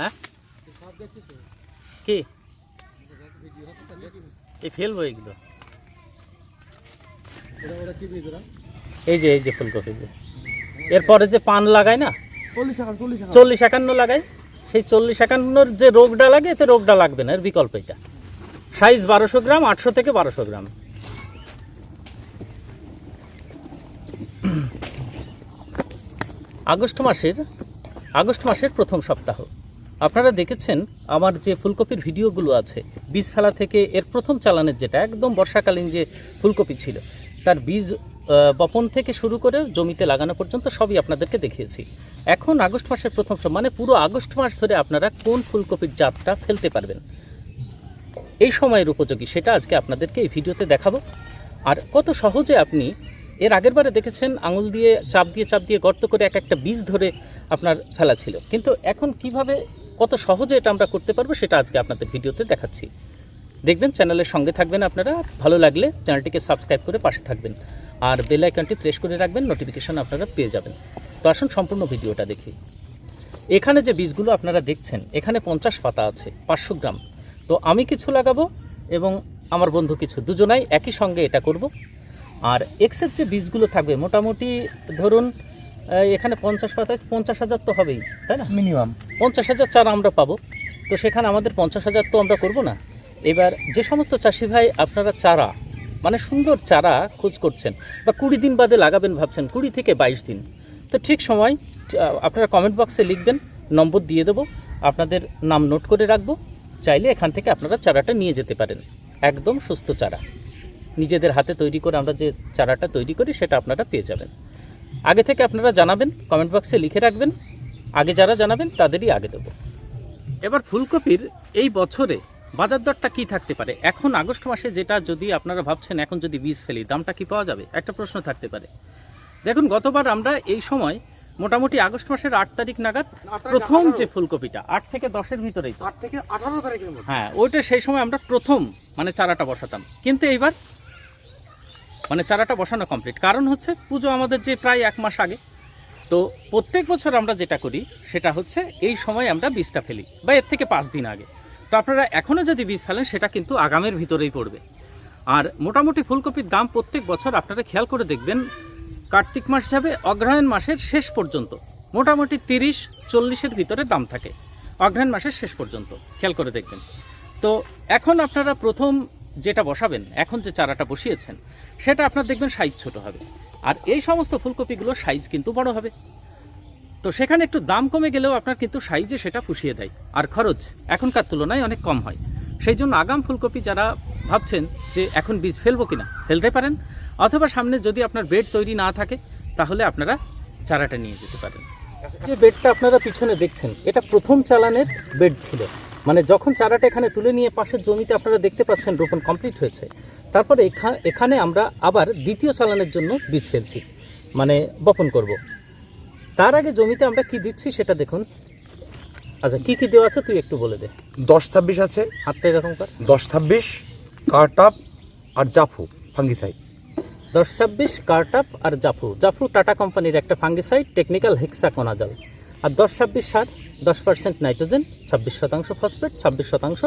হ্যাঁ? কি? ফেলব এই যে এই যে ফুলকপি এরপরে যে পান লাগায় না? চল্লিশ একান্ন লাগায়। সেই চল্লিশ একান্নর যে রোগটা লাগে, এতে রোগটা লাগবে না, এর বিকল্প এটা। সাইজ বারোশো গ্রাম, আটশো থেকে বারোশো গ্রাম। আগস্ট মাসের আগস্ট মাসের প্রথম সপ্তাহ। আপনারা দেখেছেন আমার যে ফুলকপির ভিডিওগুলো আছে, বীজ ফেলা থেকে এর প্রথম চালানের যেটা, একদম বর্ষাকালীন যে ফুলকপি ছিল, তার বীজ বপন থেকে শুরু করে জমিতে লাগানো পর্যন্ত সবই আপনাদেরকে দেখিয়েছি। এখন আগস্ট মাসের প্রথম মানে পুরো আগস্ট মাস ধরে আপনারা কোন ফুলকপির জাতটা ফেলতে পারবেন? এই সময়ের উপযোগী, সেটা আজকে আপনাদেরকে এই ভিডিওতে দেখাবো। আর কত সহজে আপনি এর আগের বারে দেখেছেন, আঙুল দিয়ে, চাপ দিয়ে চাপ দিয়ে গর্ত করে এক একটা বীজ ধরে আপনার ফেলা ছিল। কিন্তু এখন কীভাবে কত সহজে এটা আমরা করতে পারব সেটা আজকে আপনাদের ভিডিওতে দেখাচ্ছি। দেখবেন, চ্যানেলের সঙ্গে থাকবেন আপনারা। ভালো লাগলে চ্যানেলটিকে সাবস্ক্রাইব করে পাশে থাকবেন। আর বেল আইকনটি প্রেস করে রাখবেন, নোটিফিকেশন আপনারা পেয়ে যাবেন। তো আসুন সম্পূর্ণ ভিডিওটা দেখি। এখানে যে বীজগুলো আপনারা দেখছেন, এখানে পঞ্চাশ পাতা আছে, পাঁচশো গ্রাম। তো আমি কিছু লাগাবো এবং আমার বন্ধু কিছু, দুজনাই একই সঙ্গে এটা করব। আর এক্সের যে বীজগুলো থাকবে, মোটামুটি ধরুন এখানে পঞ্চাশ পাতায় পঞ্চাশ হাজার তো হবেই, তাই না? মিনিমাম পঞ্চাশ হাজার চারা আমরা পাবো। তো সেখানে আমাদের পঞ্চাশ হাজার তো আমরা করব না। এবার যে সমস্ত চাষি ভাই আপনারা চারা মানে সুন্দর চারা খোঁজ করছেন বা কুড়ি দিন বাদে লাগাবেন ভাবছেন, কুড়ি থেকে বাইশ দিন। তো ঠিক সময় আপনারা কমেন্ট বক্সে লিখবেন, নম্বর দিয়ে দেবো, আপনাদের নাম নোট করে রাখব, চাইলে এখান থেকে আপনারা চারাটা নিয়ে যেতে পারেন। একদম সুস্থ চারা। নিজেদের হাতে তৈরি করে আমরা যে চারাটা তৈরি করি, সেটা আপনারা পেয়ে যাবেন। আগে থেকে আপনারা জানাবেন কমেন্ট বক্সে লিখে রাখবেন আগে যারা জানাবেন তাদেরই আগে দেব। এবার ফুলকপির এই বছরে বাজার দরটা কি থাকতে পারে? এখন আগস্ট মাসে যেটা যদি আপনারা ভাবছেন এখন যদি বীজ ফেলি দামটা কি পাওয়া যাবে? একটা প্রশ্ন থাকতে পারে। দেখুন গতবার আমরা এই সময় মোটামুটি আগস্ট মাসের আট তারিখ নাগাদ প্রথম যে ফুলকপিটা আট থেকে দশের ভিতরেই আট থেকে আঠারো তারিখের হ্যাঁ ওইটা সেই সময় আমরা প্রথম মানে চারাটা বসাতাম। কিন্তু এইবার মানে চারাটা বসানো কমপ্লিট কারণ হচ্ছে পুজো আমাদের যে প্রায় এক মাস আগে। তো প্রত্যেক বছর আমরা যেটা করি, সেটা হচ্ছে এই সময় আমরা বীজটা ফেলি, বা এর থেকে পাঁচ দিন আগে। তো আপনারা এখনও যদি বীজ ফেলেন, সেটা কিন্তু আগামের ভিতরেই পড়বে। আর মোটামুটি ফুলকপির দাম প্রত্যেক বছর আপনারা খেয়াল করে দেখবেন, কার্তিক মাস যাবে, অগ্রহায়ণ মাসের শেষ পর্যন্ত। মোটামুটি তিরিশ, চল্লিশের ভিতরে দাম থাকে, অগ্রহায়ণ মাসের শেষ পর্যন্ত, খেয়াল করে দেখবেন। তো এখন আপনারা প্রথম যেটা বসাবেন, এখন যে চারাটা বসিয়েছেন, সেটা আপনার দেখবেন সাইজ ছোট হবে। আর এই সমস্ত ফুলকপিগুলোর সাইজ কিন্তু বড় হবে। তো সেখানে একটু দাম কমে গেলেও আপনার কিন্তু সাইজে সেটা পুষিয়ে দেয়। আর খরচ এখনকার তুলনায় অনেক কম হয়। সেই জন্য আগাম ফুলকপি যারা ভাবছেন যে এখন বীজ ফেলব কিনা, ফেলতে পারেন। অথবা সামনে যদি আপনার বেড তৈরি না থাকে, তাহলে আপনারা চারাটা নিয়ে যেতে পারেন। যে বেডটা আপনারা পিছনে দেখছেন, এটা প্রথম চালানের বেড ছিল। মানে যখন চারাটা এখানে তুলে নিয়ে পাশের জমিতে আপনারা দেখতে পাচ্ছেন রোপণ কমপ্লিট হয়েছে তারপরে এখা- এখানে আমরা আবার দ্বিতীয় চালানের জন্য বীজ ফেলছি মানে বপন করব। তার আগে জমিতে আমরা কি দিচ্ছি সেটা দেখুন। আচ্ছা কি কি দেওয়া আছে তুই একটু বলে দে। দশ ছাব্বিশ আছে। হাতটা এরকম কর। দশ ছাব্বিশ কাট আপ আর জাফু ফাঙ্গিসাইড। দশ ছাব্বিশ কার্টাপ আর জাফু। জাফু টাটা কোম্পানির একটা ফাঙ্গিসাইড টেকনিক্যাল হেক্সাকোনাজল। আর দশ ছাব্বিশ সার দশ পার্সেন্ট নাইট্রোজেন ছাব্বিশ শতাংশ ফসফেট ছাব্বিশ শতাংশ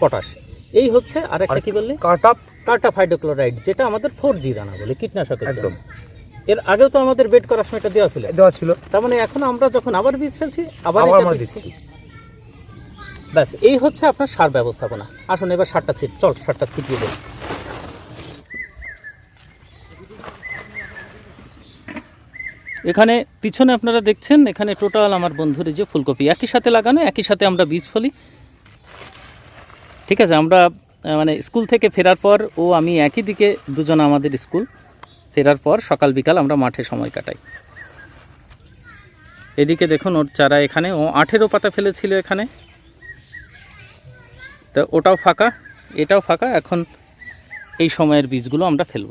পটাশ। এই হচ্ছে আর একটা কি বললি? কার্টাপ হাইড্রোক্লোরাইড যেটা আমাদের ফোর জি দানা বলে কীটনাশকের একদম। এর আগেও তো আমাদের বেড করার সময় এটা দেওয়া ছিল। দেওয়া ছিল। তার মানে এখন আমরা যখন আবার বীজ ফেলছি আবার এটা দিচ্ছি। ব্যাস এই হচ্ছে আপনার সার ব্যবস্থাপনা। আসুন এবার সারটা ছিট চল সারটা ছিটিয়ে দেব এখানে পিছনে আপনারা দেখছেন এখানে টোটাল আমার বন্ধুর যে ফুলকপি। একই সাথে লাগানো একই সাথে আমরা বীজ ফলি। ঠিক আছে আমরা মানে স্কুল থেকে ফেরার পর ও আমি একই দিকে দুজন আমাদের স্কুল ফেরার পর সকাল বিকাল আমরা মাঠে সময় কাটাই। এদিকে দেখুন ওর চারা এখানে, ও আঠেরো পাতা ফেলেছিল এখানে। তো ওটাও ফাঁকা, এটাও ফাঁকা, এখন এই সময়ের বীজগুলো আমরা ফেলব।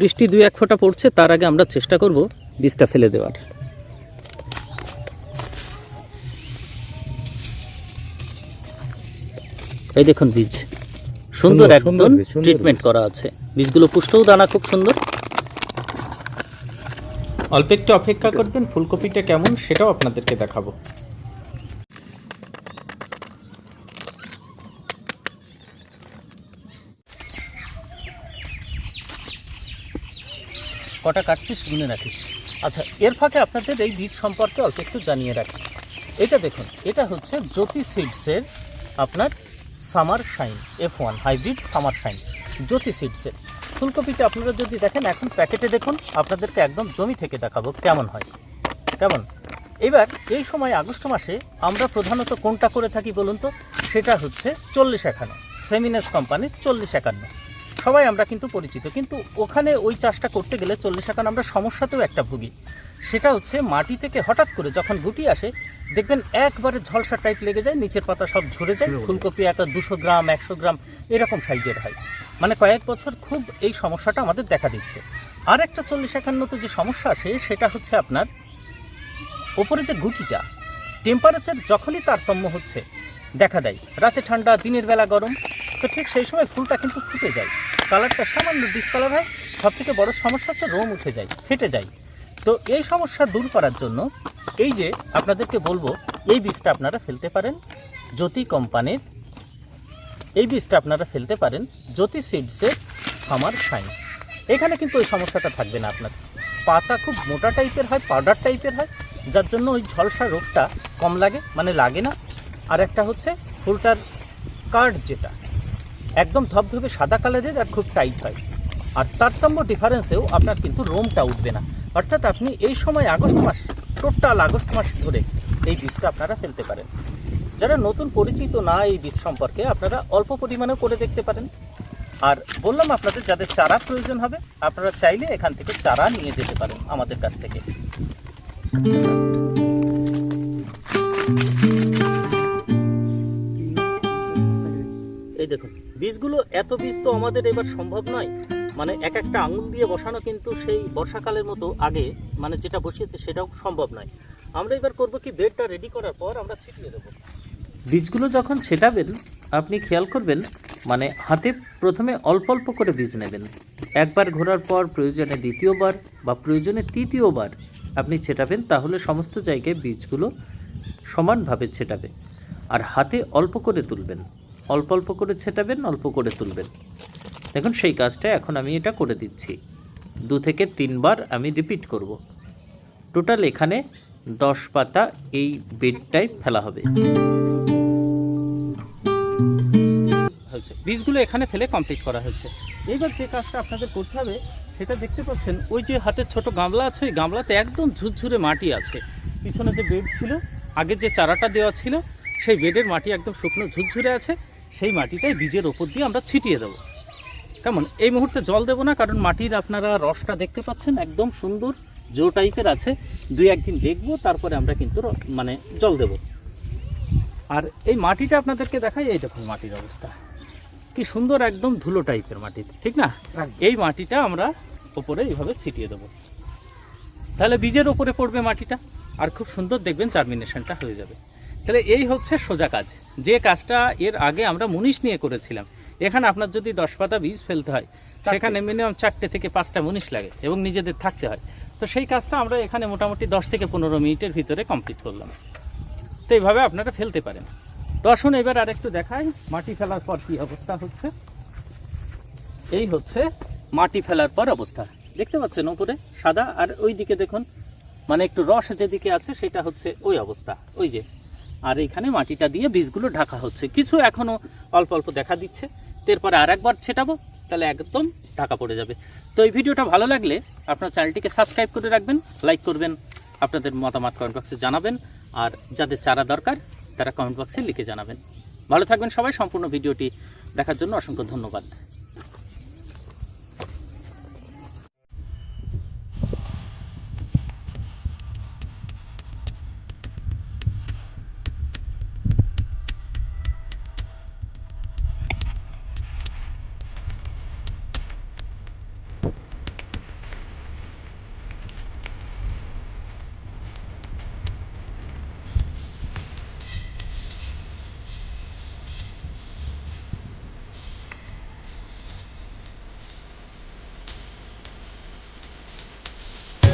বৃষ্টি দুই এক ফোঁটা পড়ছে, তার আগে আমরা চেষ্টা করব বীজটা ফেলে দেওয়ার। এই দেখুন বীজ। সুন্দর একদম ট্রিটমেন্ট করা আছে। বীজগুলো পুষ্টও দানা খুব সুন্দর। অল্প একটু অপেক্ষা করবেন ফুলকপিটা কেমন সেটাও আপনাদেরকে দেখাবো। কটা কাটছিস গুনে রাখিস। আচ্ছা এর ফাঁকে আপনাদের এই বীজ সম্পর্কে অল্প একটু জানিয়ে রাখি। এটা দেখুন এটা হচ্ছে জ্যোতি সিডসের আপনার summer shine F one hybrid summer shine, Jyoti সিডসের ফুলকপিটা আপনারা যদি দেখেন, এখন প্যাকেটে দেখুন, আপনাদেরকে একদম জমি থেকে দেখাবো কেমন হয়। কেমন? এবার এই সময় আগস্ট মাসে আমরা প্রধানত কোনটা করে থাকি বলুন তো? সেটা হচ্ছে চল্লিশ একান্ন সেমিনাস কোম্পানির চল্লিশ একান্ন। সবাই আমরা কিন্তু পরিচিত, কিন্তু ওখানে ওই চাষটা করতে গেলে চল্লিশ একান্ন আমরা সমস্যাতেও একটা ভুগি। সেটা হচ্ছে মাটি থেকে হঠাৎ করে যখন গুটি আসে দেখবেন একবারে ঝলসা টাইপ লেগে যায় নিচের পাতা সব ঝরে যায় ফুলকপি একটা দুশো গ্রাম একশো গ্রাম এরকম সাইজের হয়। মানে কয়েক বছর খুব এই সমস্যাটা আমাদের দেখা দিচ্ছে। আর একটা চল্লিশ একান্নতে যে সমস্যা আসে সেটা হচ্ছে আপনার ওপরে যে গুটিটা টেম্পারেচার যখনই তারতম্য হচ্ছে দেখা দেয়। রাতে ঠান্ডা দিনের বেলা গরম তো ঠিক সেই সময় ফুলটা কিন্তু ফুটে যায়। কালারটা সামান্য ডিসকালার হয় সব থেকে বড় সমস্যা হচ্ছে রোম উঠে যায় ফেটে যায়। তো এই সমস্যা দূর করার জন্য এই যে আপনাদেরকে বলব, এই বীজটা আপনারা ফেলতে পারেন জ্যোতি কোম্পানির। এই বীজটা আপনারা ফেলতে পারেন জ্যোতি সিডসের সামার শাইন। এখানে কিন্তু ওই সমস্যাটা থাকবে না আপনার। পাতা খুব মোটা টাইপের হয় পাউডার টাইপের হয়, যার জন্য ওই ঝলসা রোগটা কম লাগে মানে লাগে না। আর একটা হচ্ছে ফুলটার কার্ড যেটা, একদম ধবধবে সাদা কালারের আর খুব টাইট হয়। আর তারতম্য ডিফারেন্সেও আপনার কিন্তু রোমটা উঠবে না। অর্থাৎ আপনি এই সময় আগস্ট মাস, টোটাল আগস্ট মাস ধরে এই বীজটা আপনারা ফেলতে পারেন। যারা নতুন পরিচিত না এই বীজ সম্পর্কে, আপনারা অল্প পরিমাণেও করে দেখতে পারেন। আর বললাম আপনাদের যাদের চারা প্রয়োজন হবে, আপনারা চাইলে এখান থেকে চারা নিয়ে যেতে পারেন আমাদের কাছ থেকে। এই দেখুন, বীজগুলো, এত বীজ তো আমাদের এবার সম্ভব নয়। মানে এক একটা আঙুল দিয়ে বসানো কিন্তু সেই বর্ষাকালের মতো আগে মানে যেটা বসিয়েছে সেটাও সম্ভব নয়। আমরা এবার করব কি বেডটা রেডি করার পর আমরা ছিটিয়ে দেবো। বীজগুলো যখন ছেটাবেন, আপনি খেয়াল করবেন মানে হাতে প্রথমে অল্প অল্প করে বীজ নেবেন। একবার ঘোরার পর প্রয়োজনে দ্বিতীয়বার বা প্রয়োজনে তৃতীয়বার আপনি ছেটাবেন, তাহলে সমস্ত জায়গায় বীজগুলো সমানভাবে ছেটাবে। আর হাতে অল্প করে তুলবেন। অল্প অল্প করে ছেটাবেন, অল্প করে তুলবেন। দেখুন, সেই কাজটা এখন আমি এটা করে দিচ্ছি। দু থেকে তিনবার আমি রিপিট করব। টোটাল এখানে দশ পাতা এই বেডটাই ফেলা হবে। বীজগুলো এখানে ফেলে কমপ্লিট করা হয়েছে। এইবার যে কাজটা আপনাদের করতে হবে, সেটা দেখতে পাচ্ছেন, ওই যে হাতের ছোট গামলা আছে, ওই গামলাতে একদম ঝুরঝুরে মাটি আছে। পিছনে যে বেড ছিল, আগে যে চারাটা দেওয়া ছিল, সেই বেডের মাটি একদম শুকনো ঝুরঝুরে আছে, সেই মাটিটাই বীজের ওপর দিয়ে আমরা ছিটিয়ে দেবো। কেমন এই মুহূর্তে জল দেবো না কারণ মাটির আপনারা রসটা দেখতে পাচ্ছেন একদম সুন্দর জো টাইপের আছে। দুই একদিন দেখব তারপরে আমরা কিন্তু মানে জল দেব। আর এই মাটিটা আপনাদেরকে দেখাই এই দেখুন মাটির অবস্থা। কি সুন্দর একদম ধুলো টাইপের মাটি ঠিক না? এই মাটিটা আমরা ওপরে এইভাবে ছিটিয়ে দেবো। তাহলে বীজের ওপরে পড়বে মাটিটা আর খুব সুন্দর দেখবেন জার্মিনেশনটা হয়ে যাবে। তাহলে এই হচ্ছে সোজা কাজ। যে কাজটা এর আগে আমরা মুনিশ নিয়ে করেছিলাম। এখানে আপনার যদি দশ পাতা বীজ ফেলতে হয় সেখানে মিনিমাম চারটে থেকে পাঁচটা মুনিশ লাগে এবং নিজেদের থাকতে হয়। তো সেই কাজটা আমরা এখানে মোটামুটি দশ থেকে পনেরো মিনিটের ভিতরে কমপ্লিট করলাম। তো এইভাবে আপনারা ফেলতে পারেন। আসুন এবার আরেকটু দেখাই মাটি ফেলার পর কি অবস্থা হচ্ছে। এই হচ্ছে মাটি ফেলার পর অবস্থা। দেখতে পাচ্ছেন উপরে সাদা আর ওই দিকে দেখুন মানে একটু রস যেদিকে আছে সেটা হচ্ছে ওই অবস্থা। ওই যে আর এখানে মাটিটা দিয়ে বীজগুলো ঢাকা হচ্ছে। কিছু এখনও অল্প অল্প দেখা দিচ্ছে। এরপরে আর একবার ছেটাবো, তাহলে একদম ঢাকা পড়ে যাবে। তো এই ভিডিওটা ভালো লাগলে আপনার চ্যানেলটিকে সাবস্ক্রাইব করে রাখবেন, লাইক করবেন, আপনাদের মতামত কমেন্ট বক্সে জানাবেন, আর যাদের চারা দরকার তারা কমেন্ট বক্সে লিখে জানাবেন। ভালো থাকবেন সবাই, সম্পূর্ণ ভিডিওটি দেখার জন্য অসংখ্য ধন্যবাদ।